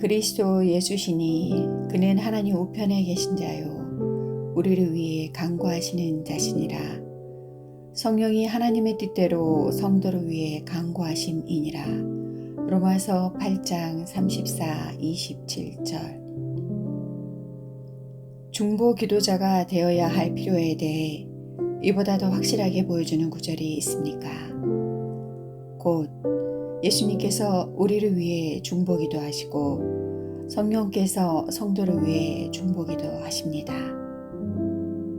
그리스도 예수시니 그는 하나님 우편에 계신 자요. 우리를 위해 간구하시는 자시니라. 성령이 하나님의 뜻대로 성도를 위해 간구하심이니라. 로마서 8장 34, 27절. 중보 기도자가 되어야 할 필요에 대해 이보다 더 확실하게 보여주는 구절이 있습니까? 곧 예수님께서 우리를 위해 중보기도 하시고 성령께서 성도를 위해 중보기도 하십니다.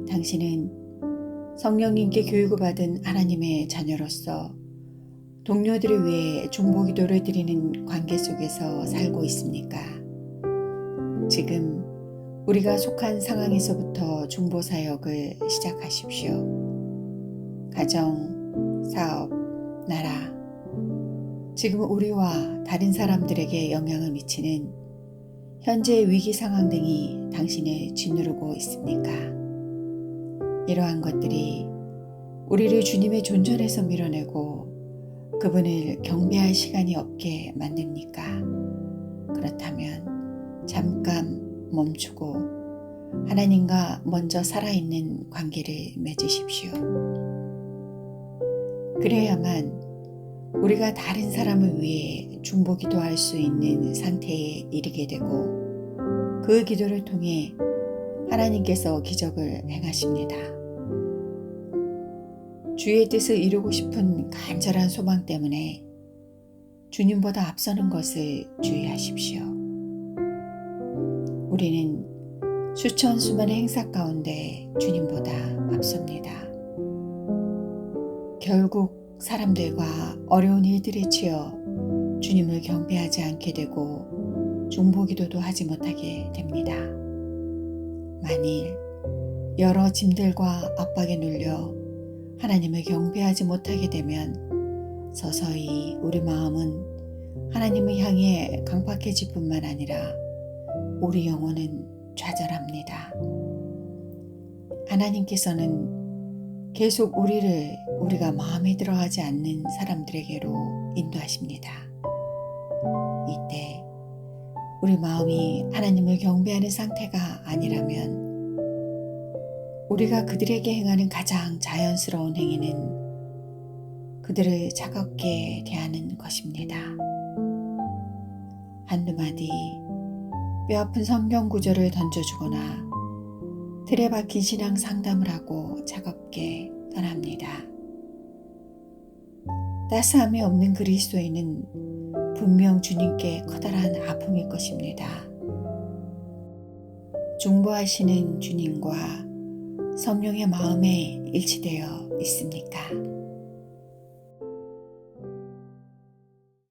당신은 성령님께 교육을 받은 하나님의 자녀로서 동료들을 위해 중보기도를 드리는 관계 속에서 살고 있습니까? 지금 우리가 속한 상황에서부터 중보 사역을 시작하십시오. 가정, 사업, 나라, 지금 우리와 다른 사람들에게 영향을 미치는 현재의 위기 상황 등이 당신을 짓누르고 있습니까? 이러한 것들이 우리를 주님의 존전에서 밀어내고 그분을 경배할 시간이 없게 만듭니까? 그렇다면 잠깐 멈추고 하나님과 먼저 살아있는 관계를 맺으십시오. 그래야만 우리가 다른 사람을 위해 중보 기도 할 수 있는 상태에 이르게 되고 그 기도를 통해 하나님께서 기적을 행하십니다. 주의 뜻을 이루고 싶은 간절한 소망 때문에 주님보다 앞서는 것을 주의하십시오. 우리는 수천 수만의 행사 가운데 주님보다 앞섭니다. 결국 사람들과 어려운 일들에 치여 주님을 경배하지 않게 되고 중보기도도 하지 못하게 됩니다. 만일 여러 짐들과 압박에 눌려 하나님을 경배하지 못하게 되면 서서히 우리 마음은 하나님을 향해 강팍해질 뿐만 아니라 우리 영혼은 좌절합니다. 하나님께서는 계속 우리를 우리가 마음에 들어 하지 않는 사람들에게로 인도하십니다. 이때 우리 마음이 하나님을 경배하는 상태가 아니라면 우리가 그들에게 행하는 가장 자연스러운 행위는 그들을 차갑게 대하는 것입니다. 한두 마디 뼈아픈 성경 구절을 던져주거나 틀에 박힌 신앙 상담을 하고 차갑게 떠납니다. 따스함이 없는 그리스도인은 분명 주님께 커다란 아픔일 것입니다. 중보하시는 주님과 성령의 마음에 일치되어 있습니까?